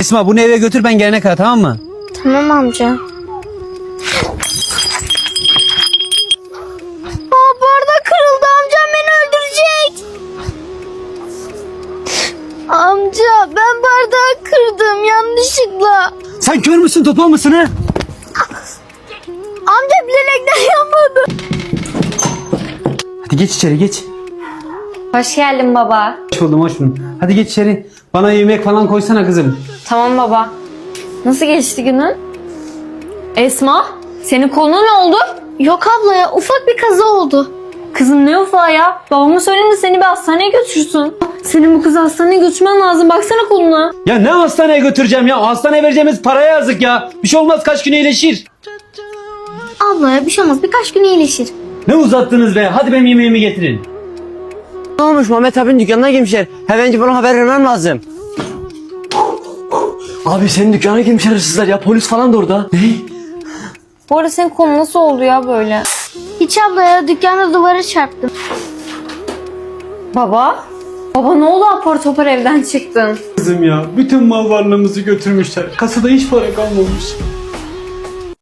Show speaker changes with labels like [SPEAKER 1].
[SPEAKER 1] Esma bunu eve götür ben gelene kadar tamam mı?
[SPEAKER 2] Tamam amca. Aa bardak kırıldı amcam beni öldürecek. Amca ben bardağı kırdım yanlışlıkla.
[SPEAKER 1] Sen kör müsün topal mısın ha?
[SPEAKER 2] Amca bilerekten yapmadı.
[SPEAKER 1] Hadi geç içeri geç.
[SPEAKER 3] Hoş geldin baba.
[SPEAKER 1] Hoş buldum hoş buldum. Hadi geç içeri. Bana yemek falan koysana kızım.
[SPEAKER 3] Tamam baba. Nasıl geçti günün? Esma, senin koluna ne oldu?
[SPEAKER 2] Yok abla ya ufak bir kaza oldu.
[SPEAKER 3] Kızım ne ufağı ya? Babama söyleyin de seni bir hastaneye götürsün. Senin bu kızı hastaneye götürmen lazım. Baksana koluna.
[SPEAKER 1] Ya ne hastaneye götüreceğim ya? Hastaneye vereceğimiz paraya yazık ya. Bir şey olmaz kaç gün iyileşir.
[SPEAKER 2] Abla ya bir şey olmaz birkaç gün iyileşir.
[SPEAKER 1] Ne uzattınız be? Hadi benim yemeğimi getirin.
[SPEAKER 4] Ne olmuş Mehmet abinin dükkanına girmişler. Hemen bana haber vermem lazım. Abi senin dükkana girmişler hırsızlar ya polis falan da orada. Ne?
[SPEAKER 3] Bu arada senin kolun nasıl oldu ya böyle?
[SPEAKER 2] Hiç abla ya dükkanda duvara çarptım.
[SPEAKER 3] Baba? Baba ne oldu apar topar evden çıktın?
[SPEAKER 1] Kızım ya bütün mal varlığımızı götürmüşler. Kasada hiç para kalmamış.